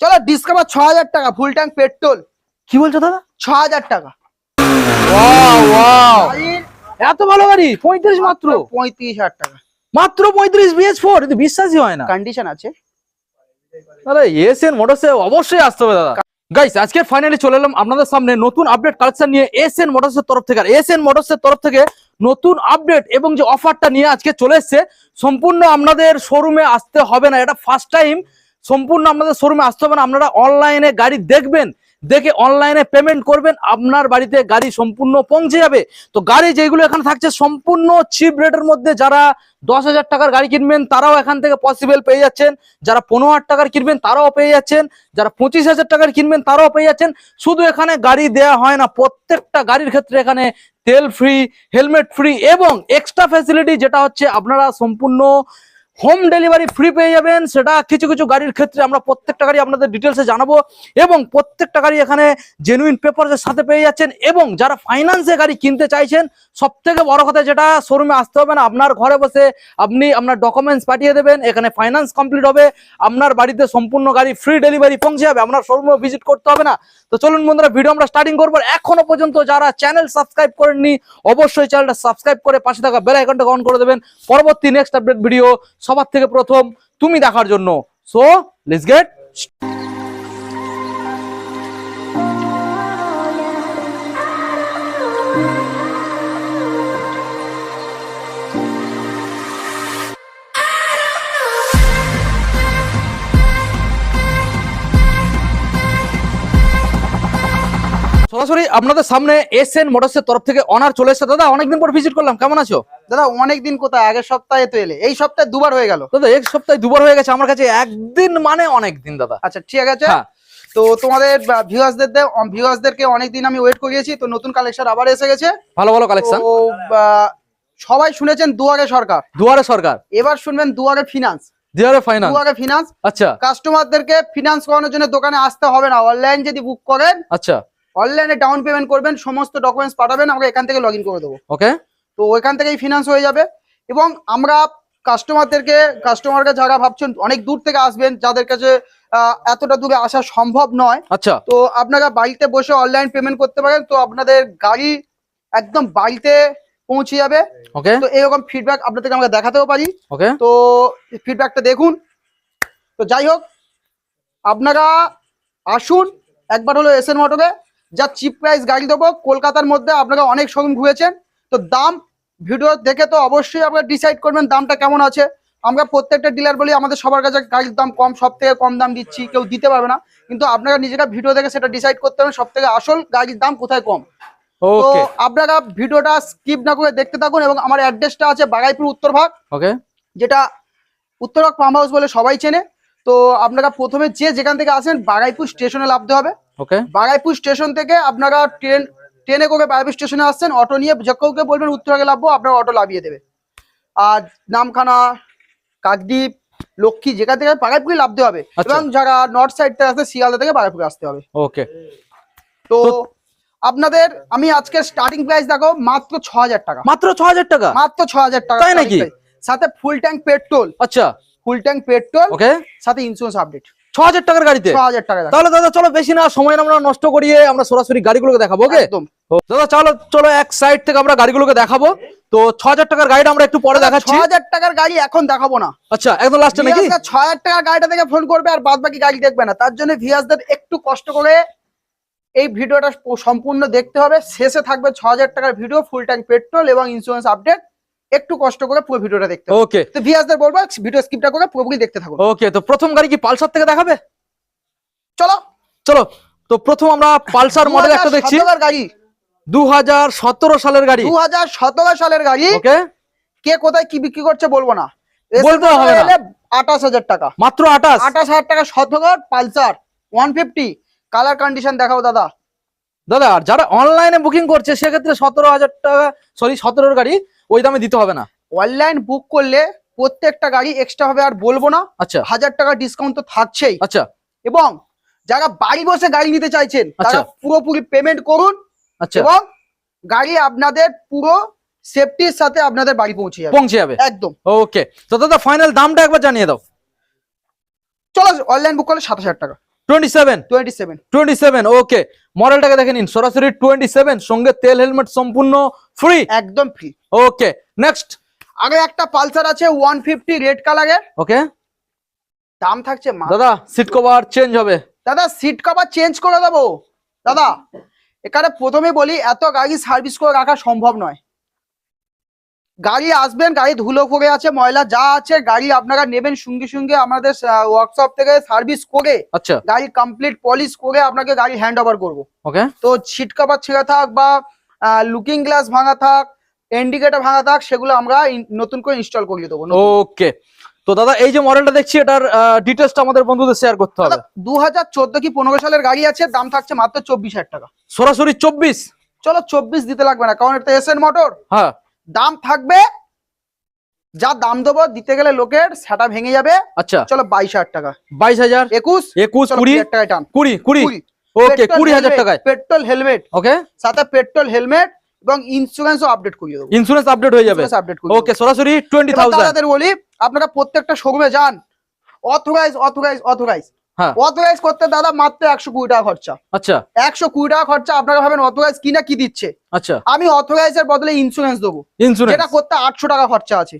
চলো ডিসকাভার ছ হাজার টাকা ফুল ট্যাঙ্ক পেট্রোল কি বলছো দাদা? ছ হাজার টাকা ওয়াও ওয়াও এত ভালো গাড়ি পঁয়ত্রিশ মাত্র পঁয়ত্রিশ হাজার টাকা। মাত্র পঁয়ত্রিশ বিএস ফোর কিন্তু বিশ্বাসই হয় না। কন্ডিশন আছে। দাদা এসএন মোটরসে অবশ্যই আসতে হবে দাদা। গাইস আজকে ফাইনালি চলে এলাম আপনাদের সামনে নতুন আপডেট কালেকশন নিয়ে এসএন মোটরসের তরফ থেকে। আর এসএন মোটরসের তরফ থেকে নতুন আপডেট এবং যে অফারটা নিয়ে আজকে চলে এসেছে সম্পূর্ণ আপনাদের শোরুমে আসতে হবে না। এটা ফার্স্ট টাইম সম্পূর্ণ আপনাদের শোরুমে আসতে হবে না। আপনারা অনলাইনে গাড়ি দেখবেন, দেখে অনলাইনে পেমেন্ট করবেন, আপনার বাড়িতে গাড়ি সম্পূর্ণ পৌঁছে যাবে। তো গাড়ি যেগুলো এখানে থাকছে সম্পূর্ণ চিপ রেটের মধ্যে যারা দশ হাজার টাকার গাড়ি কিনবেন, তারাও এখান থেকে পসিবল পেয়ে যাচ্ছেন। যারা পনেরো হাজার টাকার কিনবেন, তারাও পেয়ে যাচ্ছেন। যারা পঁচিশ হাজার টাকার কিনবেন, তারাও পেয়ে যাচ্ছেন। শুধু এখানে গাড়ি দেয়া হয় না, প্রত্যেকটা গাড়ির ক্ষেত্রে এখানে তেল ফ্রি হেলমেট ফ্রি এবং এক্সট্রা ফ্যাসিলিটি যেটা হচ্ছে আপনারা সম্পূর্ণ হোম ডেলিভারি ফ্রি পেয়ে যাবেন। সেটা কিছু কিছু গাড়ির ক্ষেত্রে আমরা প্রত্যেকটা গাড়ি আপনাদের ডিটেলসে জানাব এবং প্রত্যেকটা গাড়ি এখানে জেনুইন পেপারের সাথে পেয়ে যাচ্ছেন এবং যারা ফাইন্যান্সে গাড়ি কিনতে চাইছেন সব থেকে বড় কথা যেটা শোরুমে আসতে হবে না। আপনার ঘরে বসে আপনি আপনার ডকুমেন্টস পাঠিয়ে দেবেন, এখানে ফাইন্যান্স কমপ্লিট হবে, আপনার বাড়িতে সম্পূর্ণ গাড়ি ফ্রি ডেলিভারি পৌঁছে যাবে, আপনার শোরুমে ভিজিট করতে হবে না। তো চলুন বন্ধুরা ভিডিও আমরা স্টার্টিং করব। এখনও পর্যন্ত যারা চ্যানেল সাবস্ক্রাইব করেননি, অবশ্যই চ্যানেলটা সাবস্ক্রাইব করে পাশে থাকা বেল আইকনটা অন করে দেবেন। পরবর্তী নেক্সট আপডেট ভিডিও সবার থেকে প্রথম তুমি দেখার জন্য। সো লেটস গেট সরাসরি আপনাদের সামনে এস এন মোটরসের তরফ থেকে অনার চলে এসেছে। দাদা অনেকদিন পর ভিজিট করলাম কেমন আছো? দাদা অনেকদিন কোথায়? আগের সপ্তাহে তো এলে। এই সপ্তাহে দুবার হয়ে গেল। দাদা এক সপ্তাহে দুবার হয়ে গেছে আমার কাছে একদিন মানে অনেকদিন দাদা। আচ্ছা ঠিক আছে। হ্যাঁ। তো তোমাদের ভিউয়ার্সদের ভিউয়ার্সদেরকে অনেকদিন আমি ওয়েট করিয়েছি তো নতুন কালেকশন আবার এসে গেছে। ভালো ভালো কালেকশন তো সবাই শুনেছেন দুয়ারে সরকার। দুয়ারে সরকার। এবার শুনবেন দুয়ারে ফিনান্স দুয়ারে ফাইনাল দুয়ারে ফিনান্স আচ্ছা। কাস্টমারদেরকে ফিনান্স করানোর জন্য দোকানে আসতে হবে না। অনলাইন যদি বুক করেন আচ্ছা। অনলাইনে ডাউন পেমেন্ট করবেন সমস্ত ডকুমেন্টস পাঠাবেন আমরা এখান থেকে লগ ইন করে দেবো। ওকে তো ওইখান থেকেই ফিনান্স হয়ে যাবে এবং আমরা কাস্টমারদেরকে কাস্টমারকে যারা ভাবছেন অনেক দূর থেকে আসবেন যাদের কাছে এতটা দূরে আসা সম্ভব নয় আচ্ছা। তো আপনারা বাড়িতে বসে অনলাইন পেমেন্ট করতে পারেন তো আপনাদের গাড়ি একদম বাড়িতে পৌঁছে যাবে। ওকে তো এরকম ফিডব্যাক আপনাদেরকে আমরা দেখাতেও পারি। ওকে তো ফিডব্যাকটা দেখুন। তো যাই হোক আপনারা আসুন একবার হলো এস এন মোটরে যা চিপ প্রাইস গাড়ি দেবো কলকাতার মধ্যে আপনারা অনেক শোরুম ঘুরেছেন তো দাম ভিডিও দেখে তো অবশ্যই আপনারা ডিসাইড করবেন দামটা কেমন আছে। আমরা প্রত্যেকটা ডিলার বলি আমাদের সবার কাছে গাড়ির দাম কম সব থেকে কম দাম দিচ্ছি কেউ দিতে পারবে না। কিন্তু আপনারা নিজেরা ভিডিও দেখে সেটা ডিসাইড করতে হবে সব থেকে আসল গাড়ির দাম কোথায় কম। তো আপনারা ভিডিওটা স্কিপ না করে দেখতে থাকুন এবং আমার অ্যাড্রেসটা আছে বাগাইপুর উত্তরভাগ ওকে যেটা উত্তরক ফার্ম হাউস বলে সবাই চেনে। তো আপনারা প্রথমে যে যেখান থেকে আসেন বাগাইপুর স্টেশনে নামতে হবে। ওকে বাগাইপুর স্টেশন থেকে আপনারা ট্রেন ট্রেনে করে বাগাইপুর স্টেশনে আসছেন অটো নিয়ে যে কাউকে বলবেন উত্তরকে লাভবো আপনার অটো লাভিয়ে দেবে। আর নামখানা কাকদ্বীপ লক্ষ্মী যেখান থেকে বাগাইপুরে লাভতে হবে আচ্ছা। এবং যারা নর্থ সাইড থেকে আসবে শিয়ালদা থেকে বাগাইপুরে আসতে হবে। ওকে তো আপনাদের আমি আজকে স্টার্টিং প্রাইস দেখো মাত্র ছ হাজার টাকা। মাত্র ছ হাজার টাকা? মাত্র ছ হাজার টাকা তাই নাকি? সাথে ফুল ট্যাঙ্ক পেট্রোল আচ্ছা। ফুল ট্যাঙ্ক পেট্রোল ওকে সাথে ইন্স্যুরেন্স আপডেট ছ হাজার টাকার গাড়িতে। ছ হাজার টাকা। তাহলে দাদা চলো বেশি না সময় না আমরা নষ্ট করিয়ে আমরা সরাসরি গাড়িগুলোকে দেখাবো ওকে? একদম। দাদা চলো চলো এক সাইড থেকে আমরা গাড়িগুলোকে দেখাবো। তো ছ হাজার টাকার গাড়িটা আমরা একটু পরে ছ দেখাচ্ছি। হাজার টাকার গাড়ি এখন দেখাবো না। আচ্ছা একদম লাস্টে নাকি? ছ হাজার টাকার গাড়িটা থেকে ফোন করবে আর বাদ বাকি গাড়ি দেখবে না। তার জন্য ভিয়াসদের একটু কষ্ট করে এই ভিডিওটা সম্পূর্ণ দেখতে হবে। শেষে থাকবে ছ হাজার টাকার ভিডিও ফুল ট্যাঙ্ক পেট্রোল এবং ইন্স্যুরেন্স আপডেট একটু কষ্ট করে পুরো ভিডিওটা দেখতে ওকে তো ভিয়াসদের বলব ভিডিও স্কিপটা করে পুরোপুরি দেখতে থাকুন। ওকে তো প্রথম গাড়ি কি পালসার থেকে দেখাবে? চলো। চলো তো প্রথম আমরা পালসার মডেল একটা দেখছি। 2017 গাড়ি। দু হাজার সতেরো সালের গাড়ি। দু হাজার সতেরো সালের গাড়ি। ওকে কে কোথায় কি বিক্রি করছে বলব না। বলতে হবে না। আঠাশ হাজার টাকা। মাত্র আঠাশ? আঠাশ হাজার টাকা শতকর Pulsar. One fifty colour condition দেখাও দাদা। দাদা আর যারা অনলাইনে বুকিং করছে সেক্ষেত্রে সতেরো হাজার টাকা সরি সতেরোর গাড়ি। ওই দামে দিতে হবে না। অনলাইন বুক করলে প্রত্যেকটা গাড়ি এক্সট্রা হবে আর বলব না আচ্ছা। হাজার টাকা ডিসকাউন্ট তো থাকছেই। আচ্ছা। এবং যারা বাড়ি বসে গাড়ি নিতে চাইছেন তারা আচ্ছা। পুরোপুরি পেমেন্ট করুন আচ্ছা। এবং গাড়ি আপনাদের পুরো সেফটির সাথে আপনাদের বাড়ি পৌঁছে যাবে। পৌঁছে যাবে। একদম। ওকে তো দাদা ফাইনাল দামটা একবার জানিয়ে দাও। চলো অনলাইন বুক করলে সাত হাজার টাকা। Twenty seven twenty seven twenty seven okay মডেলটাকে দেখে নিন সরাসরি টোয়েন্টি সেভেন সঙ্গে তেল হেলমেট সম্পূর্ণ ফ্রি একদম ফ্রি ওকে নেক্সট আগে একটা পালসার আছে ওয়ান ফিফটি রেড কালারের ওকে দাম থাকছে মা দাদা সিট কভার চেঞ্জ হবে। দাদা সিট কভার চেঞ্জ করে দেবো। দাদা এখানে প্রথমে বলি এত গাড়ি সার্ভিস করে রাখা সম্ভব নয়। গাড়ি আসবেন গাড়ি ধুলো করে আছে ময়লা যা আছে গাড়ি আপনারা নেবেন সঙ্গে সঙ্গে আমাদের ওয়ার্কশপ থেকে সার্ভিস করে আচ্ছা। গাড়ি কমপ্লিট পলিশ করে আপনাকে গাড়ি হ্যান্ড ওভার করব। ওকে। তো সিট কভার ছেঁড়া থাক বা লুকিং গ্লাস ভাঙা থাক ইন্ডিকেটর ভাঙা থাক সেগুলো আমরা নতুন করে ইনস্টল করিয়ে দেবো ওকে। তো দাদা এই যে মডেলটা দেখছি এটার ডিটেলসটা আমাদের বন্ধুদের শেয়ার করতে হবে। দু হাজার চোদ্দ কি পনেরো সালের গাড়ি আছে দাম থাকছে মাত্র চব্বিশ হাজার টাকা। সরাসরি চব্বিশ? চলো চব্বিশ দিতে লাগবে না কারণ এটা এসএন মোটর হ্যাঁ। দাম থাকবে যা দাম দেবো দিতে গেলে লোকের সেটা ভেঙে যাবে। আচ্ছা। চলো বাইশ হাজার টাকা। বাইশ হাজার? একুশ? একুশ কুড়ি? টাকায় টান। কুড়ি কুড়ি। ওকে কুড়ি হাজার টাকায়। পেট্রোল হেলমেট ওকে সাথে পেট্রোল হেলমেট এবং আপডেট করিয়ে দেবো। ইন্স্যুরেন্স আপডেট হয়ে যাবে। আপডেট ওকে সরাসরি টোয়েন্টি থাউজেন্ড বলি আপনারা প্রত্যেকটা শোরুমে যান। Authorize authorize authorize. অথরাইজ করতে দাদা মাত্র একশো কুড়ি টাকা খরচা। আচ্ছা। একশো কুড়ি টাকা খরচা আপনারা ভাবেন অথরাইজ কিনা কি দিচ্ছে? আচ্ছা। আমি অথরাইজ এর বদলে ইন্স্যুরেন্স দেবো। যেটা করতে আটশো টাকা খরচা আছে।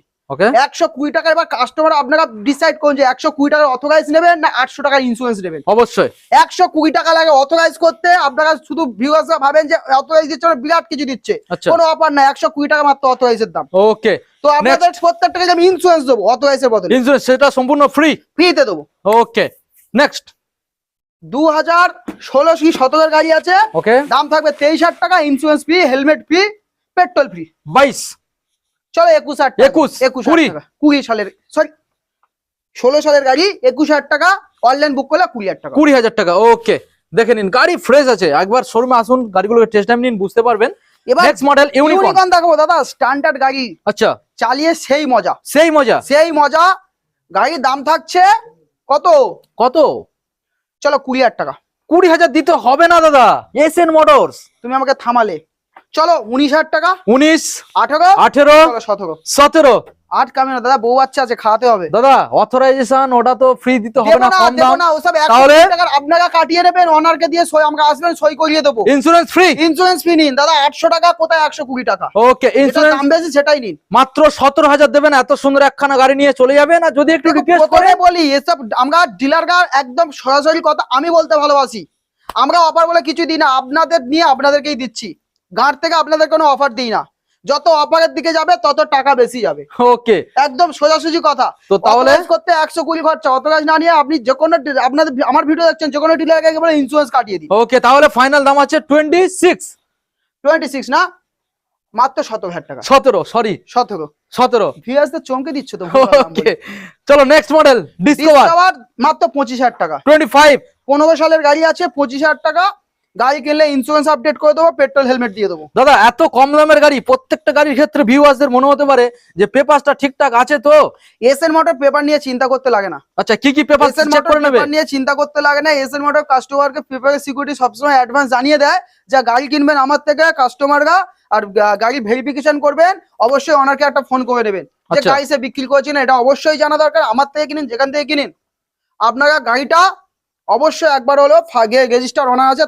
একশো কুড়ি টাকা এবার কাস্টমার আপনারা ডিসাইড করুন যে একশো কুড়ি টাকার অথরাইজ নেবেন না আটশো টাকার ইন্স্যুরেন্স নেবেন। অবশ্যই। একশো কুড়ি টাকা লাগে অথরাইজ করতে আপনারা শুধু ভিউয়ার্সরা ভাবেন যে অথরাইজ দিচ্ছে ওরা বিরাট কিছু দিচ্ছে। আচ্ছা। কোনো অফার না একশো কুড়ি টাকা মাত্র অথরাইজের দাম। ওকে তো আপনাদের প্রত্যেকটাকে আমি ইন্স্যুরেন্স দেবো অথরাইজের বদলে। ইন্স্যুরেন্স সেটা সম্পূর্ণ ফ্রি ফ্রিতে দেবো। ওকে নেক্সট দু হাজার ষোলো কি সতেরোর গাড়ি আছে? ওকে দাম থাকবে তেইশ হাজার টাকা insurance free helmet free petrol free বাইশ। চলো একুশ হাজার একুশ, একুশ কুড়ি। কুড়ি সালের সরি ষোলো সালের গাড়ি একুশ হাজার টাকা অনলাইন বুক করলে কুড়ি হাজার টাকা। কুড়ি হাজার টাকা ওকে দেখে নিন গাড়ি ফ্রেশ আছে। একবার শোরুমে আসুন গাড়িগুলোকে টেস্ট টাইম নিন বুঝতে পারবেন। এবার নেক্সট মডেল ইউনিকর্ন দেখাবো দাদা স্ট্যান্ডার্ড গাড়ি। আচ্ছা। চালিয়ে সেই মজা। সেই মজা। সেই মজা। গাড়ির দাম থাকছে কত? কত? চলো কুড়ি হাজার টাকা। কুড়ি হাজার দিতে হবে না দাদা। এস এন মোটরস তুমি আমাকে থামালে। চলো উনিশ হাজার টাকা। উনিশ আঠারো আঠেরো সতেরো। সতেরো। আট কামে না দাদা বউ বাচ্চা আছে খাওয়াতে হবে। দাদা অথরাইজেশন ওটা তো ফ্রি দিতে হবে না কম দাম। না ওসব তাহলে? আপনারা কাটিয়ে নেবেন অনারকে দিয়ে সই আমরা আসবেন সই করিয়ে দেবো। ইন্স্যুরেন্স ফ্রি ইন্স্যুরেন্স ফি নিন দাদা আটশো টাকা কোথায় একশো কুড়ি টাকা? ওকে ইন্স্যুরেন্স দাম বেশি সেটাই নিন। মাত্র সতেরো হাজার দেবেন এত সুন্দর একখানা গাড়ি নিয়ে চলে যাবেন আর যদি একটু রিকোয়েস্ট করে বলি এসব আমরা ডিলার একদম সরাসরি কথা আমি বলতে ভালোবাসি। আমরা অফার বলে কিছু দিই না আপনাদের নিয়ে আপনাদেরকেই দিচ্ছি। ঘাট থেকে আপনাদের কোনো অফার দিই না। যত অফারের দিকে যাবে তত টাকা বেশি যাবে। ওকে। একদম সোজাসুজি কথা। তো তাহলে? করতে একশো কুড়ি খরচা। অথরাইজ না নিয়ে আপনি যে কোনো আপনাদের আমার ভিডিও দেখছেন যে কোনো ডিলারকে বলে ইন্স্যুরেন্স কাটিয়ে দিন। ওকে তাহলে ফাইনাল দাম আছে টোয়েন্টি সিক্স টোয়েন্টি সিক্স না? মাত্র সতেরো হাজার টাকা। সতেরো সরি সতেরো। সতেরো। ভিউয়ার্সদের চমকে দিচ্ছ তো ওকে চলো নেক্সট মডেল ডিসকভার মাত্র পঁচিশ হাজার টাকা। টোয়েন্টি ফাইভ পনেরো সালের গাড়ি আছে পঁচিশ হাজার টাকা। গাড়ি কিনলে ইন্স্যুরেন্স আপডেট করে দেবো পেট্রোল হেলমেট দিয়ে দেবো। দাদা এত কম দামের গাড়ি প্রত্যেকটা গাড়ির ক্ষেত্রে ভিউয়ার্সদের মনে হতে পারে যে পেপারটা ঠিকঠাক আছে তো? এস এন মোটর পেপার নিয়ে চিন্তা করতে লাগে না। আচ্ছা কি কি পেপার চেক করে মোটর নেবে নিয়ে চিন্তা করতে লাগে না। এস এন মোটর কাস্টমারকে পেপারের সিকিউরিটি সবসময় অ্যাডভান্স জানিয়ে দেয় যা গাড়ি কিনবেন আমার থেকে কাস্টমাররা আর গাড়ি ভেরিফিকেশন করবেন অবশ্যই ওনাকে একটা ফোন করে নেবেন। যে আচ্ছা। গাড়ি সে বিক্রি করছে না এটা অবশ্যই জানা দরকার আমার থেকে কিনেন যেখান থেকে কিনেন। আপনারা গাড়িটা অবশ্যই একবার হলো ফাগে রেজিস্টার ওনার আছে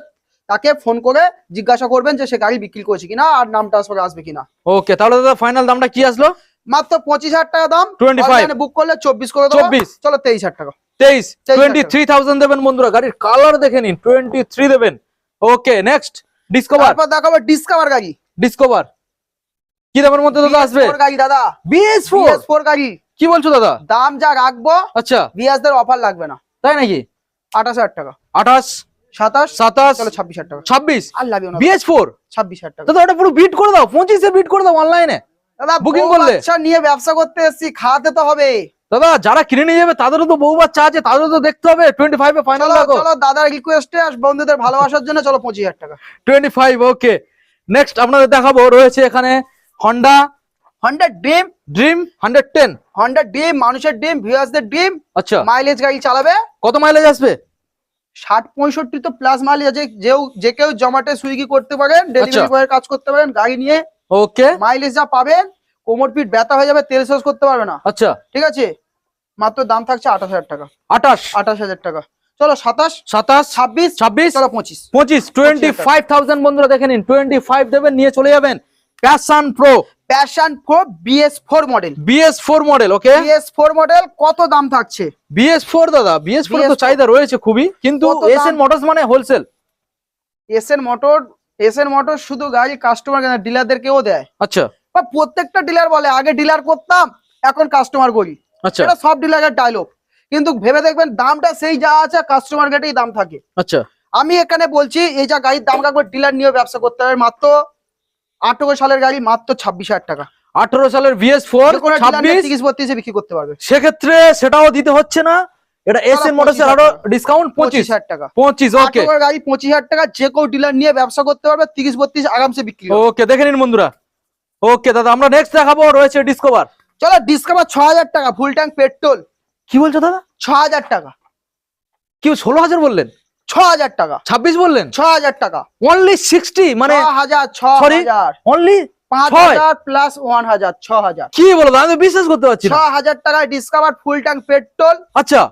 তাকে ফোন করে জিজ্ঞাসা করবেন যে সে গাড়ি বিক্রি করছে কিনা আর নাম ট্রান্সফার আসবে কিনা। ওকে তাহলে দাদা ফাইনাল দামটা কি আসলো? মাত্র পঁচিশ হাজার টাকা দাম। 25 বুক করলে চব্বিশ করে 24 চলো তেইশ হাজার টাকা। তেইশ। টোয়েন্টি থ্রি থাউজেন্ড দেবেন বন্ধুরা। গাড়ির কালার দেখে নিন। টোয়েন্টি থ্রি দেবেন ওকে নেক্সট ডিসকভার দেখাবো ডিসকভার গাড়ি। ডিসকভার কি দামের মধ্যে দাদা আসবে? BS4 গাড়ি দাদা। বিএস ফোর বিএস ফোর গাড়ি। কি বলছো দাদা? দাম যা রাখব আচ্ছা। বিএস দের অফার লাগবে না। তাই নাকি? আঠাশ হাজার টাকা। আঠাশ। সাতাশ? সাতাশ। ছাব্বিশ হাজার টাকা। ছাব্বিশ। আর বিএস ফোর? ছাব্বিশ হাজার টাকা। দাদা ওটা পুরো বিট করে দাও পঁচিশে বিট করে দাও অনলাইনে দাদা করলে? বাচ্চা নিয়ে ব্যবসা করতে এসছি খাওয়াতে তো হবে। দাদা যারা কিনে নিয়ে যাবে তাদেরও তো বাচ্চা আছে তাদেরও তো দেখতে হবে। টোয়েন্টি ফাইভে ফাইনাল চলো দেখো। চলো দাদার রিকোয়েস্টে আর বন্ধুদের ভালোবাসার জন্য চলো পঁচিশ হাজার টাকা। টোয়েন্টি ফাইভ ওকে নেক্সট আপনাদের দেখাবো রয়েছে এখানে হন্ডা হান্ড্রেড ডিম ড্রিম হান্ড্রেড টেন হান্ড্রেড ডিম মানুষের ডিম ভিউয়ার্সদের ডিম আচ্ছা। মাইলেজ গাড়ি চালাবে। কত মাইলেজ আসবে? ষাট পঁয়ষট্টি তো প্লাস মাইলেজ আছে। যেও যে কেউ জমাটে সুইগি করতে পারেন ডেলিভারি আচ্ছা। বয়ের কাজ করতে পারেন গাড়ি নিয়ে ওকে মাইলেজ যা পাবেন কোমর পিঠ ব্যথা হয়ে যাবে তেল শেষ করতে পারবে না। আচ্ছা। ঠিক আছে? মাত্র দাম থাকছে আঠাশ হাজার টাকা। আঠাশ। আঠাশ হাজার টাকা। চলো সাতাশ সাতাশ ছাব্বিশ ছাব্বিশ চলো পঁচিশ। পঁচিশ টোয়েন্টি ফাইভ থাউজেন্ড বন্ধুরা দেখে নিন। টোয়েন্টি ফাইভ দেবেন নিয়ে চলে যাবেন। Passion pro passion pro BS four model BS four model okay BS four model কত দাম থাকছে? বিএস ফোর দাদা বিএস ফোর তো চাহিদা রয়েছে খুবই কিন্তু কত দাম? এসএন মোটরস মানে wholesale S N motor S N motor শুধু গাড়ি কাস্টমার ডিলারদেরকেও দেয়। আচ্ছা। বা প্রত্যেকটা ডিলার বলে আগে ডিলার করতাম এখন কাস্টমার করি। আচ্ছা। এটা সব ডিলারের ডায়লগ কিন্তু ভেবে দেখবেন দামটা সেই যা আছে কাস্টমার গেটেই দাম থাকে। আচ্ছা। আমি এখানে বলছি এই যা গাড়ির দাম রাখব ডিলার নিয়ে ব্যবসা করতে হবে। মাত্র আঠেরো সালের গাড়ি মাত্র ছাব্বিশ হাজার টাকা। আঠারো সালের বিএস ফোর ছাব্বিশ? তিরিশ বত্রিশে বিক্রি করতে পারবে। সেক্ষেত্রে সেটাও দিতে হচ্ছে না। এটা এসএন মোটরস এর আরও ডিসকাউন্ট পঁচিশ হাজার টাকা। পঁচিশ ওকে গাড়ি পঁচিশ হাজার টাকা যে কেউ ডিলার নিয়ে ব্যবসা করতে পারবে তিরিশ বত্রিশ আরামসে বিক্রি ওকে দেখে নিন বন্ধুরা। ওকে দাদা আমরা নেক্সট দেখাবো রয়েছে ডিসকভার চলো ডিসকাভার ছ হাজার টাকা ফুল ট্যাঙ্ক পেট্রোল। কি বলছো দাদা? ছ হাজার টাকা। কি ষোলো হাজার বললেন? ছ হাজার টাকা। ছাব্বিশ বললেন? ছ হাজার টাকা। অনলি সিক্সটি মানে হাজার ছ? হাজার অনলি প্লাস ওয়ান হাজার ছ হাজার কি বলো আমি বিশ্বাস করতে পারছি ছ হাজার টাকায় ডিসকাভার ফুল ট্যাঙ্ক পেট্রোল আচ্ছা।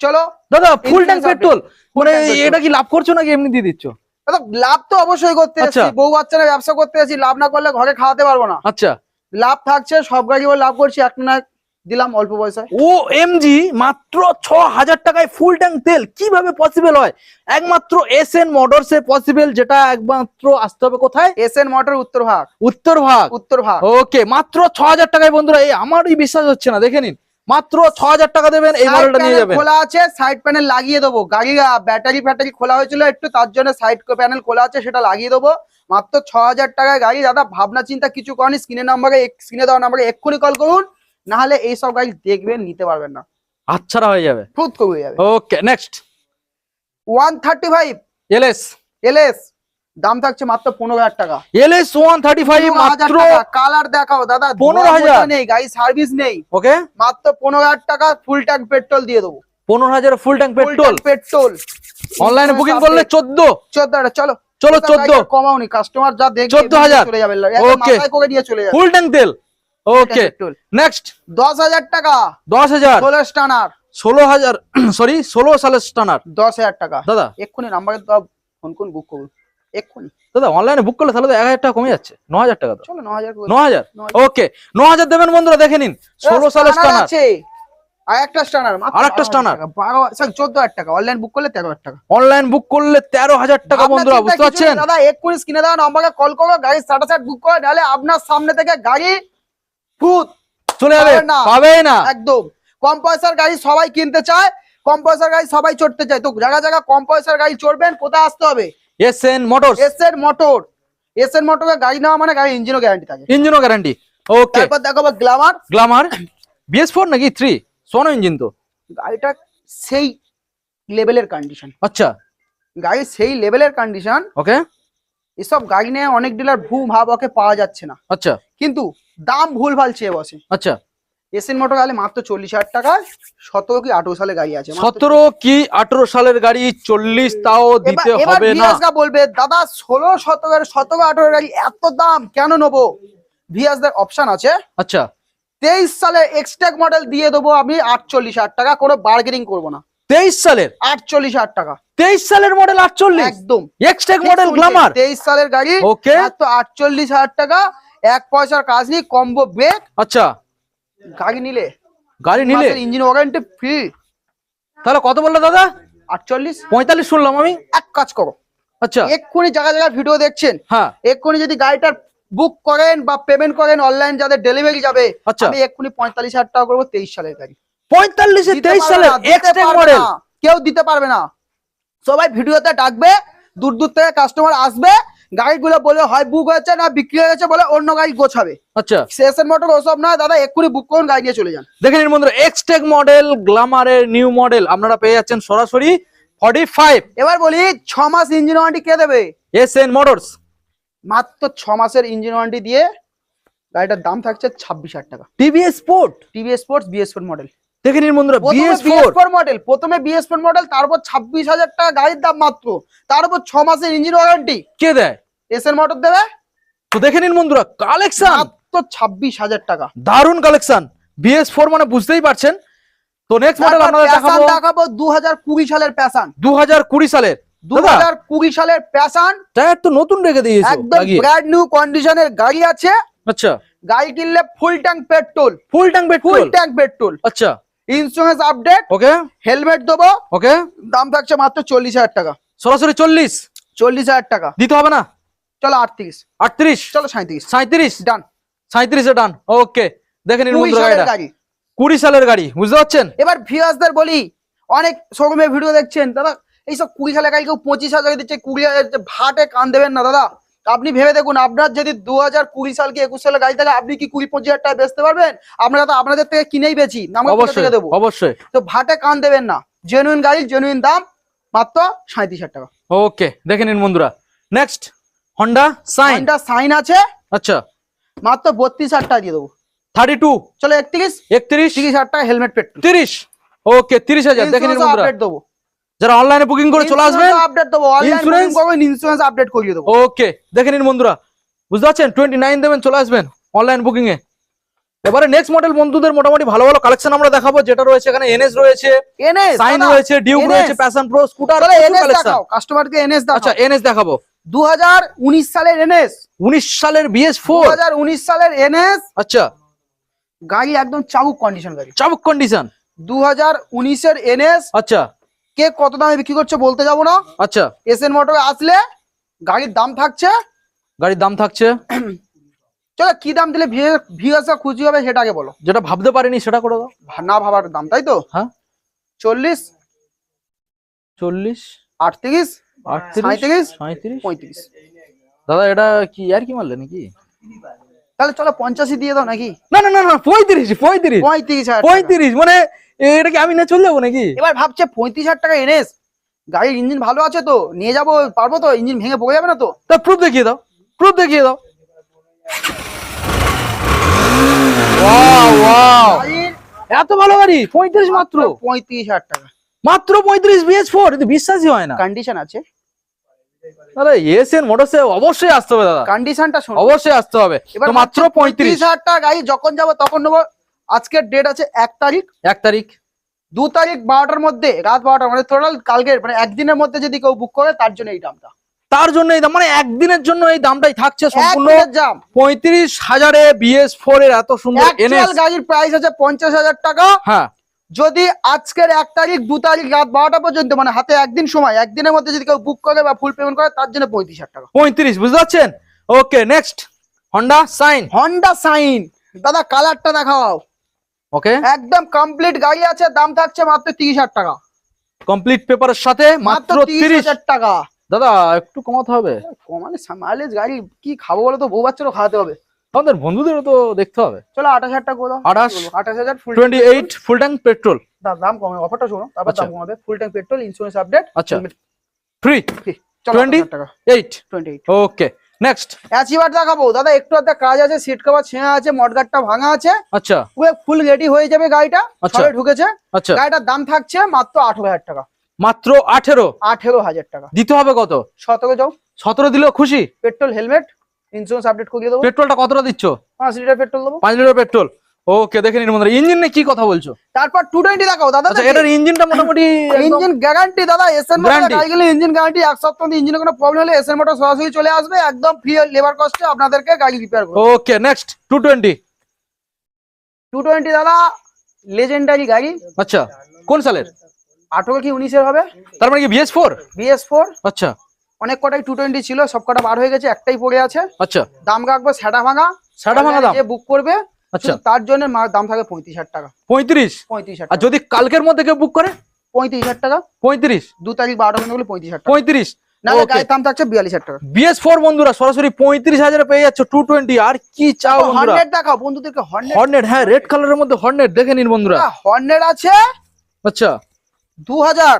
চলো। দাদা ফুল ট্যাঙ্ক পেট্রোল মানে এটা কি লাভ করছ নাকি এমনি দিয়ে দিচ্ছ? দাদা, লাভ তো অবশ্যই করতে। এসেছি। বউ বাচ্চারা ব্যবসা করতে এসেছি। লাভ না করলে ঘরে খাওয়াতে পারব না। আচ্ছা। লাভ থাকছে সব গাড়ি লাভ করছি। একটা না দিলাম অল্প পয়সায়। ও এমজি মাত্র ছ হাজার টাকায় ফুল ট্যাঙ্ক তেল। কীভাবে পসিবল হয়? একমাত্র এস এন মোটরস এ পসিবল যেটা একমাত্র আসতে হবে কোথায়? এস এন মোটর উত্তর ভাগ। উত্তর ভাগ? উত্তর ভাগ। ওকে মাত্র ছ হাজার টাকায় বন্ধুরা এই আমারই বিশ্বাস হচ্ছে না দেখে নিন। মাত্র ছ হাজার টাকা দেবেন এই মডেলটা নিয়ে যাবেন। খোলা আছে সাইড প্যানেল লাগিয়ে দেবো। গাড়ি ব্যাটারি ফ্যাটারি খোলা হয়েছিল একটু তার জন্য সাইড প্যানেল খোলা আছে সেটা লাগিয়ে দেবো। মাত্র ছ হাজার টাকায় গাড়ি দাদা ভাবনা চিন্তা কিছু করেনি স্ক্রিনের নাম্বারে স্ক্রিনে দেওয়া নাম্বারে এক্ষুনি কল করুন। না হলে এইসব গাড়ি দেখবেন নিতে পারবেন না। আচ্ছা হয়ে যাবে। ফুট করে যাবে। Okay next one thirty five LS. LS দাম থাকছে মাত্র পনেরো হাজার টাকা। এলএস ওয়ান থার্টি ফাইভ মাত্র কালার দেখাও দাদা 15,000 ধোয়া নেই গাড়ি সার্ভিস নেই। ওকে। মাত্র পনেরো হাজার টাকা ফুল ট্যাঙ্ক পেট্রোল দিয়ে দেবো। পনেরো হাজার ফুল ট্যাঙ্ক পেট্রোল পেট্রোল অনলাইনে বুকিং করলে চোদ্দ। চোদ্দ চলো। চলো চোদ্দ কমাওনি কাস্টমার যা দেখবে 14,000 চলে যাবে. মাথায় করে নিয়ে চলে যাবে। ফুল ট্যাঙ্ক তেল। ওকে নেক্সট দশ হাজার টাকা। দশ হাজার। ষোলো স্টানার ষোলো হাজার সরি ষোলো সালের স্টানার দশ হাজার টাকা। দাদা। এক্ষুনি নাম্বারে ফোন করুন বুক করুন এক্ষুনি। দাদা অনলাইনে বুক করলে তাহলে তো এক হাজার টাকা কমে যাচ্ছে। ন হাজার টাকা চলো ন হাজার করে ন হাজার। ন হাজার। ওকে ন হাজার দেবেন বন্ধুরা দেখে নিন। ষোলো সালের স্টানার আছে। আর একটা স্টানার। বারো চোদ্দ হাজার টাকা। অনলাইন বুক করলে তেরো হাজার টাকা। অনলাইন বুক করলে তেরো হাজার টাকা বন্ধুরা বুঝতে পারছেন? দাদা এক্ষুনি স্ক্রিনে দেওয়া নাম্বারে কল করো গাড়ি স্টার্টার বুক করে নাহলে আপনার সামনে থেকে গাড়ি ফুট চলে যাবে। পাবে না। একদম। কম পয়সার গাড়ি সবাই কিনতে চায় কম পয়সার গাড়ি সবাই চড়তে চায়। তো জায়গা জায়গা কম পয়সার গাড়ি চড়বেন কোথায় আসতে হবে? এসএন মোটর এসএন মোটরে গাড়ি নেওয়া মানে গাড়ি ইঞ্জিনও গ্যারান্টি থাকে। ইঞ্জিনও গ্যারান্টি ওকে তারপর দেখো ফোর নাকি? সোনো ইঞ্জিন তো। গাড়িটা সেই লেভেলের কন্ডিশন আচ্ছা। গাড়ি সেই লেভেলের কন্ডিশন ওকে এসব গাড়ি নিয়ে অনেক ডিলার ভু ভাব ওকে পাওয়া যাচ্ছে না। আচ্ছা। কিন্তু দাম ভুল ভালো চেয়ে বসে। আচ্ছা। এসএন মোটর গেলে মাত্র চল্লিশ হাজার টাকায় সতেরো কি আঠেরো সালে গাড়ি আছে। সতেরো কি আঠারো সালের গাড়ি চল্লিশ তাও দিতে হবে না। বলবে দাদা ষোলো শতকের শতক আঠারো গাড়ি এত দাম কেন নেব? ভিয়াসদের অপশন আছে। আচ্ছা। তেইশ সালে এক্সটেক মডেল দিয়ে দেবো আমি আটচল্লিশ হাজার টাকা কোনো বার্গেনিং করব না। তেইশ সালের? আটচল্লিশ হাজার টাকা। তেইশ সালের মডেল আটচল্লিশ? একদম। এক্সটেক মডেল গ্লামার তেইশ সালের গাড়ি ওকে মাত্র আটচল্লিশ হাজার টাকা এক পয়সার কাজ নেই কম্বো ব্রেক আচ্ছা। গাড়ি নিলে। গাড়ি নিলে? ইঞ্জিন ওয়ারেন্টি ফ্রি তাহলে কত বলল দাদা? আটচল্লিশ। পঁয়তাল্লিশ শুনলাম আমি। এক কাজ করো। আচ্ছা। এক্ষুনি জায়গা জায়গায় ভিডিও দেখছেন। হ্যাঁ। এক্ষুনি যদি গাড়িটার বুক করেন বা পেমেন্ট করেন অনলাইন যাদের ডেলিভারি যাবে আচ্ছা। আমি এক্ষুনি পঁয়তাল্লিশ হাজার টাকা করব তেইশ সালের গাড়ি। পঁয়তাল্লিশে তেইশ সালের পারবে মডেল কেউ দিতে পারবে না। সবাই ভিডিওতে ডাকবে দূর দূর থেকে কাস্টমার আসবে গাড়িগুলো বলে হয় বুক হয়েছে না বিক্রি হয়ে গেছে বলে অন্য গাড়ি গোছাবে। আচ্ছা। সেশন মোটর ওসব না দাদা এক্ষুনি বুক করুন গাড়ি নিয়ে চলে যান। দেখে নিন বন্ধুরা এক্সটেক মডেল গ্লামারের নিউ মডেল আপনারা পেয়ে যাচ্ছেন সরাসরি ফর্টি ফাইভ এবার বলি ছ মাস ইঞ্জিন ওয়ারেন্টি কে দেবে? এস এন মোটরস মাত্র ছ মাসের ইঞ্জিন ওয়ারেন্টি দিয়ে গাড়িটার দাম থাকছে ছাব্বিশ হাজার টাকা। TVS sport TVS sports BS four model দেখে নিন বন্ধুরা প্রথমে BS BS four four model প্রথমে বিএস ফোর মডেল তারপর ছাব্বিশ হাজার টাকা গাড়ির দাম মাত্র তার উপর ছ মাসের ইঞ্জিন ওয়ারেন্টি কে দেয়? এসএন মোটর দেবে? তো দেখে নিন বন্ধুরা কালেকশন মাত্র ছাব্বিশ হাজার টাকা। দারুণ কালেকশন বিএস ফোর মানে বুঝতেই পারছেন। তো নেক্সট মডেল আপনাদের দেখাবো। দেখাবো দু হাজার কুড়ি সালের প্যাশন দু হাজার কুড়ি সালের। দু দাদা। হাজার কুড়ি সালের প্যাশন টায়ার তো নতুন রেখে দিয়েছ একদম ব্র্যান্ড নিউ কন্ডিশনের গাড়ি আছে। আচ্ছা। গাড়ি কিনলে full tank petrol full tank full petrol tank petrol আচ্ছা। ইন্স্যুরেন্স আপডেট ওকে হেলমেট দেবো। ওকে দাম থাকছে মাত্র চল্লিশ হাজার টাকা। সরাসরি চল্লিশ? চল্লিশ হাজার টাকা। দিতে হবে না? চলো আটত্রিশ। আটত্রিশ? চলো সাঁত্রিশ সাঁত্রিশ ডান সাঁত্রিশে ডান ওকে দেখে নিন কুড়ি সালের গাড়ি। কুড়ি সালের গাড়ি বুঝতে পারছেন? এবার ভিউয়ার্সদের বলি অনেক শোরুমে ভিডিও দেখছেন। দাদা এইসব কুড়ি সালের গাড়ি কেউ পঁচিশ হাজার দিচ্ছে কুড়ি হাজার ভাটে কান দেবেন না দাদা। আপনি ভেবে দেখুন আপনার যদি দু হাজার কুড়ি সাল কি একুশ সালে গাড়ি থাকে আপনি কি কুড়ি পঁচিশ হাজার টাকা বেচতে পারবেন? আপনারা তো আপনাদের থেকে কিনেই কোথা অবশ্যই দেবো? অবশ্যই। তো ভাটে কান দেবেন না জেনুইন গাড়ি জেনুইন দাম মাত্র সাঁত্রিশ হাজার টাকা। ওকে দেখে নিন বন্ধুরা। নেক্সট হন্ডা সাইন সাইনটা সাইন আছে। আচ্ছা। মাত্র বত্রিশ হাজার টাকা দিয়ে দেবো। থার্টি টু চলো একত্রিশ। একত্রিশ? তিরিশ হাজার টাকা হেলমেট পেট তিরিশ? ওকে তিরিশ হাজার। দেখে নিন আপডেট দেবো। যারা অনলাইনে বুকিং করে চলে আসবেন আপডেট দেবো Insurance? করবেন ইন্স্যুরেন্স আপডেট করিয়ে দেবো। ওকে দেখে নিন বন্ধুরা বুঝতে পারছেন? টোয়েন্টি নাইন দেবেন চলে আসবেন অনলাইন বুকিং এ। এবারে নেক্সট মডেল বন্ধুদের মোটামুটি ভালো ভালো কালেকশন আমরা দেখাবো যেটা রয়েছে এখানে এনএস রয়েছে এনএস সাইন রয়েছে ডিউক রয়েছে প্যাশন প্রো স্কুটার এনএস দেখাও কাস্টমারকে এনএস আচ্ছা দেখাও এনএস দেখাবো। দু হাজার উনিশ সালের এনএস উনিশ সালের বিএস দু ফোর হাজার উনিশ সালের এনএস আচ্ছা। গাড়ি একদম চাবুক কন্ডিশন গাড়ি। চাবুক কন্ডিশন দু হাজার উনিশের এনএস আচ্ছা। কে কত দামে বিক্রি করছে বলতে যাব না। আচ্ছা। এসএন মোটরে আসলে গাড়ির দাম থাকছে। গাড়ির দাম থাকছে? চলো কি দাম দিলে ভিউয়ার্সরা খুশি হবে সেটা আগে বলো। যেটা ভাবতে পারিনি সেটা করে দাও। না ভাবার দাম তাই তো? হ্যাঁ। চল্লিশ চল্লিশ আটত্রিশ আটত্রিশ সাঁত্রিশ পঁয়ত্রিশ। দাদা এটা কি আর কি মারলে নাকি? তাহলে চলো পঞ্চাশি দিয়ে দাও নাকি? না না না না পঁয়ত্রিশ পঁয়ত্রিশ। পঁয়ত্রিশ পঁয়ত্রিশ মানে এটা কি আমি না চলে যাব নাকি? এবার ভাবছে পঁয়ত্রিশ হাজার টাকা এনএস। গাড়ির ইঞ্জিন ভালো আছে তো নিয়ে যাব পারব তো ইঞ্জিন ভেঙে পড়ে যাবে না তো। তা প্রুফ দেখিয়ে দাও প্রুফ দেখিয়ে দাও! এত ভালো গাড়ি পঁয়ত্রিশ মাত্র। পঁয়ত্রিশ হাজার টাকা। মাত্র পঁয়ত্রিশ বিএস ফোর বিশ্বাসই হয় না। কন্ডিশন আছে। দাদা এসএন মোটরসে অবশ্যই আসতে হবে দাদা। কন্ডিশনটা অবশ্যই আসতে হবে। মাত্র পঁয়ত্রিশ। হাজার টাকা গাড়ি যখন যাব তখন নেব আজকের ডেট আছে এক তারিখ। এক তারিখ। দু তারিখ বারোটার মধ্যে রাত বারোটা মানে টোটাল কালকের মানে একদিনের মধ্যে যদি কেউ বুক করে তার জন্য এই দামটা। তার জন্য এই দাম মানে একদিনের জন্য এই দামটাই থাকছে সম্পূর্ণ পঁয়ত্রিশ হাজারে বিএস ফোর এর এত সুন্দর গাড়ির প্রাইস আছে পঞ্চাশ হাজার টাকা। হ্যাঁ। যদি আজকের এক তারিখ দু তারিখ রাত বারোটা পর্যন্ত মানে হাতে একদিন সময় একদিনের মধ্যে যদি কেউ বুক করে বা ফুল পেমেন্ট করে তার জন্য পঁয়ত্রিশ হাজার টাকা। পঁয়ত্রিশ বুঝতে পারছেন? Okay next Honda shine Honda shine দাদা কালারটা দেখাও। ওকে একদম কমপ্লিট গাড়ি আছে দাম থাকছে মাত্র তিরিশ হাজার টাকা। কমপ্লিট পেপারের সাথে মাত্র তিরিশ হাজার টাকা। দাদা একটু কমাতে হবে। মানে মাইলেজ গাড়ি কি খাব বলো তো? বউ বাচ্চারও খাওয়াতে হবে। আমাদের বন্ধুদেরও তো দেখতে হবে। চলো আঠাশ হাজার টাকা 28 আঠাশ হাজার full twenty eight full tank petrol দাম কমে অফারটা শোনো তারপর আচ্ছা। দাম কমাবে। Full tank petrol insurance update আচ্ছা। ফ্রি চলো 20? টাকা। Eight twenty eight okay next achiever দেখাবো। দাদা একটু একটা কাজ আছে সিট কভার ছেঁড়া আছে মডগার্ডটা ভাঙা আছে। আচ্ছা। পুরো ফুল রেডি হয়ে যাবে গাড়িটা। আচ্ছা। সবে ঢুকেছে। আচ্ছা। গাড়িটার দাম থাকছে মাত্র আঠেরো হাজার টাকা। মাত্র আঠেরো? আঠেরো হাজার টাকা। দিতে হবে কত? সতেরো যাও সতেরো দিলেও খুশি? পেট্রোল হেলমেট ইন্স্যুরেন্স আপডেট করিয়ে দেবো। পেট্রোলটা কতটা দিচ্ছ? পাঁচ লিটার পেট্রোল দেবো। পাঁচ লিটার পেট্রোল ওকে দেখে নিন বন্ধুরা ইঞ্জিন নিয়ে কি কথা বলছো? তারপর টু টোয়েন্টি দেখাও দাদা আচ্ছা এটার ইঞ্জিনটা মোটামুটি ইঞ্জিন গ্যারান্টি দাদা এসএন মোটর Guarantee? গেলে ইঞ্জিন গ্যারান্টি এক সপ্তাহ ইঞ্জিনে কোনো প্রবলেম হলে এসএন মোটর সরাসরি চলে আসবে একদম ফ্রি লেবার কস্টে আপনাদেরকে গাড়ি রিপেয়ার করবে। Okay next two twenty two twenty দাদা লেজেন্ডারি গাড়ি। আচ্ছা কোন সালের? আঠেরো কি উনিশের হবে? তার মানে কি বিএস ফোর বিএস ফোর আচ্ছা। অনেক কটাই টু টোয়েন্টি ছিল সব কটা বার হয়ে গেছে একটাই পড়ে আছে। আচ্ছা। দাম রাখব সেটা ভাঙা। সেটা ভাঙা দাম। যে বুক করবে আচ্ছা। তার জন্য দাম থাকে পঁয়ত্রিশ হাজার টাকা। পঁয়ত্রিশ? পঁয়ত্রিশ আর যদি কালকের মধ্যে কেউ বুক করে? পঁয়ত্রিশ হাজার টাকা। পঁয়ত্রিশ? দু তারিখ বারোটা পর্যন্ত পঁয়ত্রিশ হাজার পঁয়ত্রিশ? হর্নেট হ্যাঁ রেড কালারের মধ্যে হর্নেট দেখে নিন বন্ধুরা। হর্নেট আছে আচ্ছা। দু হাজার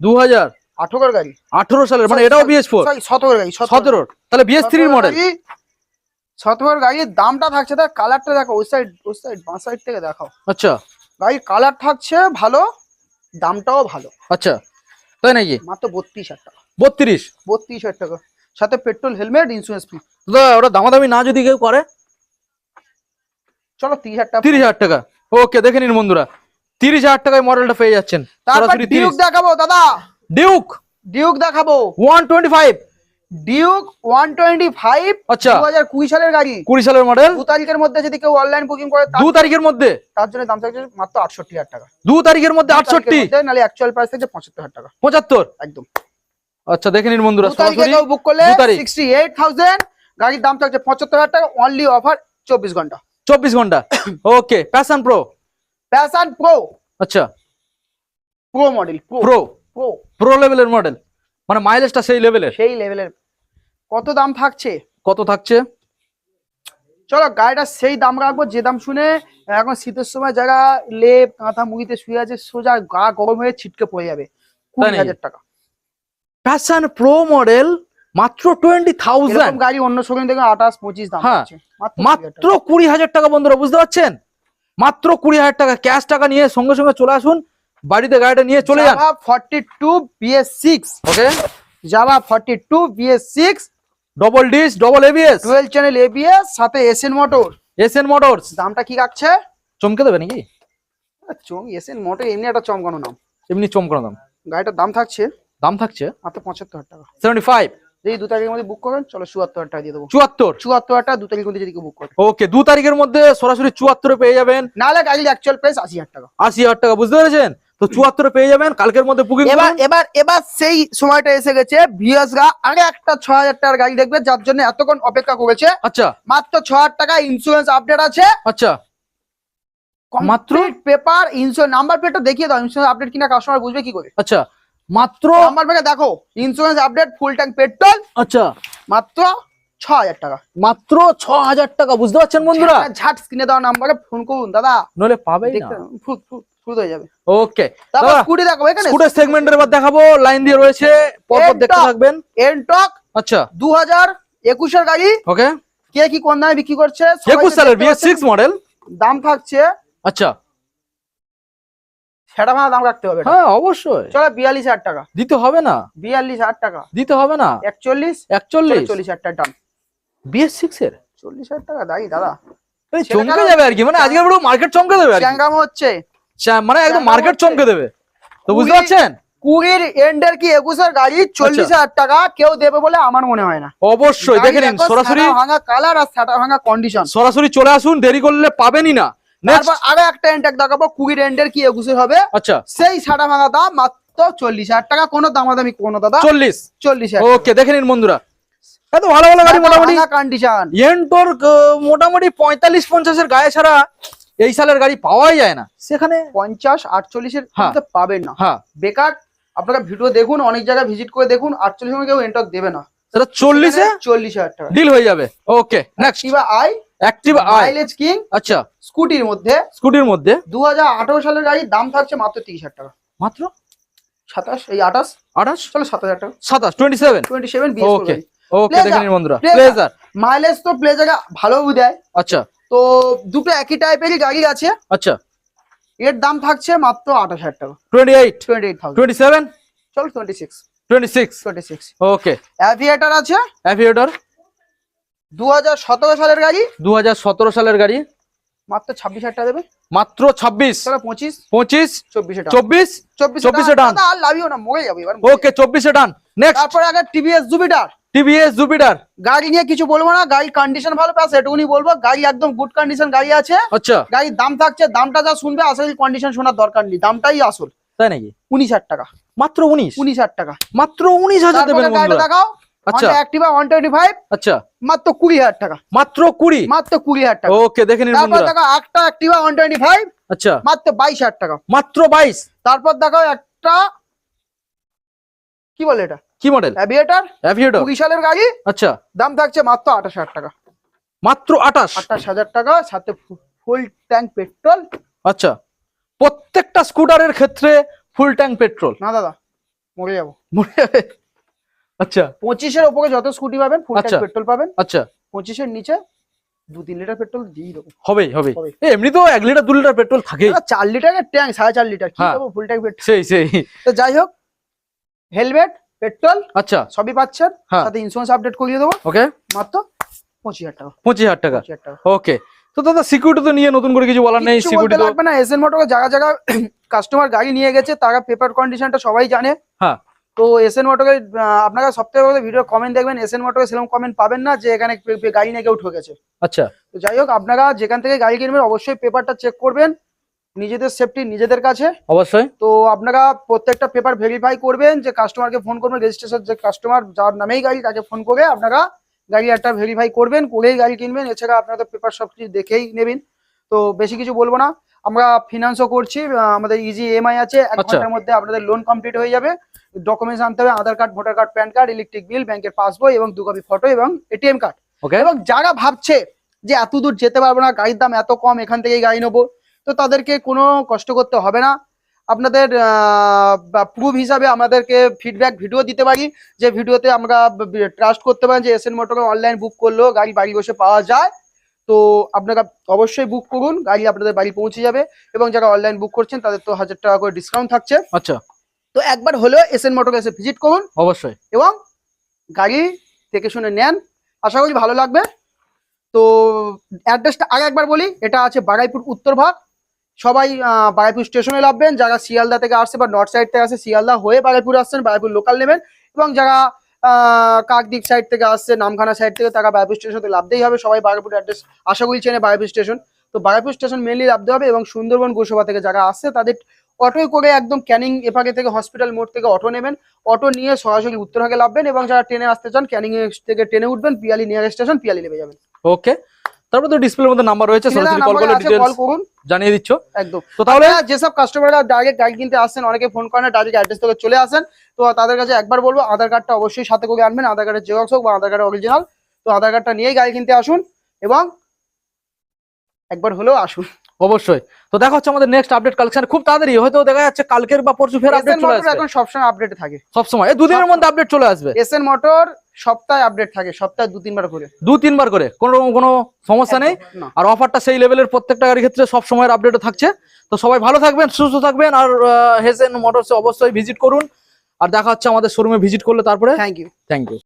দু হাজার আঠেরোর গাড়ি। আঠারো সালের মানে এটাও বিএস ফোর সতেরোর গাড়ি সতেরোর। তাহলে বিএস থ্রির মডেল সতেরোর গাড়ির দামটা থাকছে তার কালারটা দেখো ওই সাইড ওই সাইড বাঁ সাইড থেকে দেখাও আচ্ছা। গাড়ির কালার থাকছে ভালো দামটাও ভালো। আচ্ছা। তাই নাকি? মাত্র বত্রিশ হাজার টাকা। বত্রিশ? বত্রিশ হাজার টাকা। সাথে পেট্রোল হেলমেট ইন্স্যুরেন্স ফ্রি দাদা ওটা দামাদামি না যদি কেউ করে? চলো তিরিশ হাজার টাকা। তিরিশ হাজার টাকা। ওকে দেখে নিন বন্ধুরা। তিরিশ হাজার টাকায় মডেলটা পেয়ে যাচ্ছেন। তারপর ডিউক দেখাবো দাদা। ডিউক ডিউক দেখাবো। One twenty five Duke one twenty five আচ্ছা। দু হাজার কুড়ি সালের গাড়ি। কুড়ি সালের মডেল দু তারিখের মধ্যে যদি কেউ অনলাইন বুকিং করে তার- দু তারিখের মধ্যে? তার জন্য দাম থাকছে মাত্র আটষট্টি হাজার টাকা। দু তারিখের মধ্যে দু তারিখের আটষট্টি? নাহলে অ্যাকচুয়াল প্রাইস থাকছে পঁচাত্তর হাজার টাকা। পঁচাত্তর? একদম। আচ্ছা দেখে নিন বন্ধুরা দু তারিখে কেউ বুক করলে গাড়ির দাম থাকছে পঁচাত্তর হাজার টাকা অনলি অফার চব্বিশ ঘণ্টা। চব্বিশ ঘণ্টা। Okay passion pro passion pro আচ্ছা। Pro model pro pro pro লেভেলের মডেল মানে মাইলেজটা সেই লেভেলের সেই লেভেলের কত দাম থাকছে? কত থাকছে? চলো গাড়িটা সেই দাম রাখব যে দাম শুনে এখন শীতের সময় যারা লেপ কাঁথা মুড়িতে শুয়ে আছে সোজা গা গরম হয়ে ছিটকে পড়ে যাবে। কুড়ি হাজার টাকা। প্যাশন প্রো মডেল মাত্র টোয়েন্টি থাউজেন্ড গাড়ি অন্য শোরুম থেকে আঠাশ পঁচিশ দাম হ্যাঁ, মাত্র মাত্র কুড়ি হাজার টাকা বন্ধুরা বুঝতে পারছেন? মাত্র কুড়ি হাজার টাকা। ক্যাশ টাকা নিয়ে সঙ্গে সঙ্গে চলে আসুন। বাড়িতে গাড়িটা নিয়ে চলে যান। Forty two BS six okay Jawa forty two BS six double disc double ABS twelve channel ABS সাথে এসএন মোটর এসএন মোটরস দামটা কি রাখছে চমকে দেবে নাকি? চম এসএন মোটর এমনি একটা চমকানো নাম এমনি চমকানো দাম। গাড়িটার দাম থাকছে? দাম থাকছে? মাত্র পঁচাত্তর টাকা। সেভেন্টি ফাইভ যদি দু তারিখের মধ্যে বুক করেন চলো চুয়াত্তর হাজার টাকা দিয়ে দেবো। চুয়াত্তর। চুয়াত্তর হাজার টাকা দু তারিখের মধ্যে যদি বুক করে ওকে দু তারিখের মধ্যে সরাসরি চুয়াত্তরে পেয়ে যাবেন। নাহলে গাড়ির অ্যাকচুয়াল প্রাইস আশি হাজার টাকা। আশি হাজার টাকা বুঝতে পেরেছেন? তো চুয়াত্তরে পেয়ে যাবেন কালকের মধ্যে বুকিং এবার এবার এবার সেই সময়টা এসে গেছে ভিএসরা আগে একটা ছ হাজার টাকার গাড়ি দেখবে যার জন্য এতক্ষণ অপেক্ষা করেছে। আচ্ছা। মাত্র ছ হাজার টাকা ইন্স্যুরেন্স আপডেট আছে। আচ্ছা। মাত্র? পেপার ইন্স্যুরেন্স নাম্বার প্লেটটা দেখিয়ে দাও ইন্স্যুরেন্স আপডেট কিনা কাস্টমার বুঝবে কি করে। আচ্ছা। মাত্র? নাম্বার প্লেটে দেখো insurance update full tank petrol আচ্ছা। মাত্র ছ হাজার টাকা। মাত্র ছ হাজার টাকা বুঝতে পারছেন বন্ধুরা? ঝাট- স্ক্রিনে দেওয়া নাম্বারে ফোন করুন দাদা। নলে পাবেই না। ফুট ফুট হয়ে যাবে। ওকে তারপর স্কুটি দেখো এখানে স্কুটের সেগমেন্টের এবার দেখাবো লাইন দিয়ে রয়েছে পরপর এর দেখতে থাকবেন। এনটক আচ্ছা। দু হাজার একুশের গাড়ি। ওকে কে কি কোন দামে বিক্রি করছে? সবাই একুশ তো সালের দেখতে সিক্স মডেল দাম থাকছে। আচ্ছা। সেটা ভাড়া দাম রাখতে হবে হ্যাঁ অবশ্যই। চলো বিয়াল্লিশ হাজার টাকা। দিতে হবে না। বিয়াল্লিশ হাজার টাকা। দিতে হবে না। একচল্লিশ? একচল্লিশ। চল্লিশ হাজার টাকা বিএস সিক্স এর? চল্লিশ হাজার টাকা দাঁড়ি দাদা চমকে যাবে আর কি মানে আজকে পুরো মার্কেট চমকে দেবে আর হচ্ছে। মানে একদম মার্কেট চমকে দেবে। তো বুঝতে পারছেন? কুড়ির এন্ডের কি একুশের গাড়ি? চল্লিশ হাজার টাকা কেউ দেবে বলে আমার মনে হয় না। অবশ্যই দেখে নিন সরাসরি ভাঙা কালার আর সাটা ভাঙা কন্ডিশন সরাসরি চলে আসুন দেরি করলে পাবেনই না। আরও একটা এন্টেক দেখাবো কুড়ির এন্ডের কি একুশের হবে? আচ্ছা। সেই সাটা ভাঙা দাম মাত্র চল্লিশ হাজার টাকা কোনো দামাদামি কোনো দাদা। চল্লিশ। চল্লিশ হাজার ওকে দেখে নিন বন্ধুরা। এত ভালো ভালো গাড়ি মোটামুটি। কন্ডিশন এন্টোর মোটামুটি পঁয়তাল্লিশ পঞ্চাশের গায়ে ছাড়া এই সালের গাড়ি পাওয়াই যায় না। সেখানে পঞ্চাশ আটচল্লিশের হ্যাঁ। পাবেন না। হ্যাঁ। বেকার আপনারা ভিডিও দেখুন অনেক জায়গায় ভিজিট করে দেখুন আটচল্লিশ কেউ এন্টক দেবে না। সেটা চল্লিশে? চল্লিশ হাজার টাকা। ডিল হয়ে যাবে। Okay next i active i mileage king আচ্ছা। স্কুটির মধ্যে। স্কুটির মধ্যে? দু হাজার আঠারো সালের গাড়ির দাম থাকছে মাত্র তিরিশ হাজার টাকা। মাত্র? সাতাশ এই আঠাশ? আঠাশ? চলো সাত হাজার টাকা। সাতাশ twenty seven twenty seven okay okay দেখে নিন বন্ধুরা। প্লেজার মাইলেজ তো প্লেজারে ভালো দেয়। আচ্ছা। তো দুটো একই টাইপেরই গাড়ি আছে। আচ্ছা। এর দাম থাকছে মাত্র আঠাশ হাজার টাকা। Twenty eight twenty eight twenty seven চলো twenty six twenty six twenty six okay aviator আছে। অ্যাভিয়েটর দু হাজার সতেরো সালের গাড়ি। দু হাজার সতেরো সালের গাড়ি। মাত্র ছাব্বিশ হাজার টাকা দেবে। মাত্র ছাব্বিশ। পঁচিশ। পঁচিশ? চব্বিশে চব্বিশ? চব্বিশ চব্বিশে ডান। আর লাভিও না মরে যাবে ওকে চব্বিশে ডান। নেক্সট তারপরে আগে টিভিএস জুপিটার টিভিএস জুপিটার। গাড়ি নিয়ে কিছু বলব না গাড়ির কন্ডিশন ভালো পাস এটুকুনি বলব। গাড়ি একদম গুড কন্ডিশন গাড়ি আছে। আচ্ছা। গাড়ির দাম থাকছে দামটা যা শুনবে আসলে কন্ডিশন শোনার দরকার নেই। দামটাই আসল। তাই নাকি? উনিশ হাজার টাকা। মাত্র উনিশ? উনিশ হাজার টাকা। মাত্র উনিশ হাজার দেবেন বন্ধুরা। দেখাও। আচ্ছা। অ্যাক্টিভা আচ্ছা। মাত্র কুড়ি হাজার টাকা। মাত্র কুড়ি? মাত্র কুড়ি হাজার টাকা। ওকে দেখে নিন তারপর দেখো একটা অ্যাক্টিভা ওয়ান টোয়েন্টি ফাইভ আচ্ছা। মাত্র বাইশ হাজার টাকা। মাত্র বাইশ? তারপর দেখো একটা কি বলে এটা? কি মডেল অ্যাভিয়েটার অ্যাভিয়েটর কুড়ি সালের গাড়ি? আচ্ছা। দাম থাকছে মাত্র আঠাশ হাজার টাকা। মাত্র আঠাশ? আঠাশ হাজার টাকা সাথে ফুল ট্যাঙ্ক পেট্রোল আচ্ছা। প্রত্যেকটা স্কুটারের ক্ষেত্রে ফুল ট্যাঙ্ক পেট্রোল না দাদা মরে যাব। মনে যাবে? আচ্ছা। পঁচিশের ওপরে যত স্কুটি পাবেন ফুল। ট্যাঙ্ক পেট্রোল পাবেন। আচ্ছা। পঁচিশের নিচে দু তিন লিটার পেট্রোল দিয়ে দেবো। হবেই হবে। হবে। এমনি তো এক লিটার দু লিটার পেট্রোল থাকে চার লিটারের ট্যাঙ্ক সাড়ে চার লিটার কি হ্যাঁ। দেবো? ফুল ট্যাঙ্ক পেট্রোল সেই সেই। তো যাই হোক হেলমেট পেট্রোল আচ্ছা। সবই পাচ্ছেন। হ্যাঁ। সাথে ইন্স্যুরেন্স আপডেট করিয়ে দেবো। ওকে মাত্র পঁচিশ হাজার টাকা। পঁচিশ হাজার টাকা? ওকে তো দাদা সিকিউরিটি তো নিয়ে নতুন করে কিছু বলার নেই? সিকিউরিটি লাগবে না। এসএন মোটর জায়গা জায়গা কাস্টমার গাড়ি নিয়ে গেছে তারা পেপার কন্ডিশনটা সবাই জানে। হ্যাঁ। তো এসএন মোটরে আপনারা সপ্তাহে ভিডিও কমেন্ট দেখবেন। এসএন মোটরে সেরকম কমেন্ট পাবেন না যে এখানে গাড়ি নিয়ে কেউ ঠকেছে আচ্ছা। তো যাই হোক আপনারা যেখান থেকে গাড়ি কিনবেন অবশ্যই পেপারটা চেক করবেন। নিজেদের সেফটি নিজেদের কাছে। অবশ্যই। তো আপনারা প্রত্যেকটা পেপার ভেরিফাই করবেন যে কাস্টমারকে ফোন করবেন রেজিস্ট্রেশন যে কাস্টমার যার নামেই গাড়ি তাকে ফোন করে আপনারা গাড়ি একটা ভেরিফাই করবেন করেই গাড়ি কিনবেন এছাড়া আপনাদের পেপার সব কিছু দেখেই নেবেন। তো বেশি কিছু বলব না আমরা ফিনান্সও করছি আমাদের ইজি ইএমআই আছে এক আচ্ছা। ঘণ্টার মধ্যে আপনাদের লোন কমপ্লিট হয়ে যাবে। ডকুমেন্টস আনতে হবে Aadhaar card voter card PAN card electric bill ব্যাংকের পাসবই এবং দু কপি ফটো এবং এটিএম কার্ড ওকে এবং যারা ভাবছে যে এত দূর যেতে পারব না গাড়ির দাম এত কম এখান থেকেই গাড়ি নেব তো তাদেরকে কোনো কষ্ট করতে হবে না। আপনাদের প্রুফ হিসাবে আমাদেরকে ফিডব্যাক ভিডিও দিতে পারি যে ভিডিওতে আমরা ট্রাস্ট করতে পারি যে এসএন মোটরে অনলাইন বুক করলেও গাড়ি বাড়ি বসে পাওয়া যায়। তো আপনারা অবশ্যই বুক করুন গাড়ি আপনাদের বাড়ি পৌঁছে যাবে এবং যারা অনলাইন বুক করছেন তাদের তো হাজার টাকা করে ডিসকাউন্ট থাকছে। আচ্ছা। তো একবার হলেও এসএন মোটরে এসে ভিজিট করুন। অবশ্যই। এবং গাড়ি দেখে শুনে নেন। আশা করি ভালো লাগবে। তো অ্যাড্রেসটা আগে একবার বলি এটা আছে বাগাইপুর উত্তর ভাগ। সবাই আহ, বাগাইপুর স্টেশনে নামবেন যারা শিয়ালদা থেকে আসছে বা নর্থ সাইড থেকে আসছে শিয়ালদা হয়ে বাগাইপুর আসছেন বাগাইপুর লোকাল নেবেন। এবং যারা কাকদ্বীপ সাইড থেকে আসছে নামখানা সাইড থেকে তারা বাগাইপুর স্টেশন থেকে লাভতেই হবে। সবাই বাগাইপুর অ্যাড্রেস আশা করি চেনে বাগাইপুর স্টেশন তো বাগাইপুর স্টেশন মেনলি লাভতে হবে এবং সুন্দরবন গোসবা থেকে যারা আসছে তাদের অটোয় করে একদম ক্যানিং এপাকে থেকে হসপিটাল মোড় থেকে অটো নেবেন। অটো নিয়ে সরাসরি উত্তরভাগে লাভবেন এবং যারা ট্রেনে আসতে চান ক্যানিং থেকে ট্রেনে উঠবেন পিয়ালি নিয়ার স্টেশন পিয়ালি নেমে যাবেন। ওকে তারপর তো ডিসপ্লের মধ্যে নাম্বার রয়েছে সরাসরি কল করে কল করুন। জানিয়ে দিচ্ছ। একদম। তো তাহলে যেসব কাস্টমাররা ডাইরেক্ট গাড়ি কিনতে আসেন অনেকে ফোন করেন ডাইরেক্ট অ্যাড্রেস থেকে চলে আসেন। তো তাদের কাছে একবার বলব আধার কার্ডটা অবশ্যই সাথে করে আনবেন আধার কার্ডের জেরক্স হোক বা আধার কার্ডের অরিজিনাল তো আধার কার্ডটা নিয়েই গাড়ি কিনতে আসুন এবং একবার হলেও আসুন। অবশ্যই। তো দেখা হচ্ছে আমাদের নেক্সট আপডেট কালেকশন খুব তাড়াতাড়ি হয়তো দেখা যাচ্ছে কালকের বা পরশু ফের আপডেট চলে আসবে। এখন সবসময় আপডেটে থাকে। সব সময় এই দুদিনের মধ্যে আপডেট চলে আসবে। এসএন মোটর সপ্তাহে আপডেট থাকে সপ্তাহে দু তিনবার করে। দু তিনবার করে? কোনো রকম কোনো সমস্যা নেই? আর অফারটা সেই লেভেলের প্রত্যেকটা গাড়ির ক্ষেত্রে সব সময়ের আপডেটও থাকছে। তো সবাই ভালো থাকবেন সুস্থ থাকবেন আর হেসেন মোটরসে অবশ্যই ভিজিট করুন। আর দেখা হচ্ছে আমাদের শোরুমে ভিজিট করলে তারপরে থ্যাংক ইউ থ্যাংক ইউ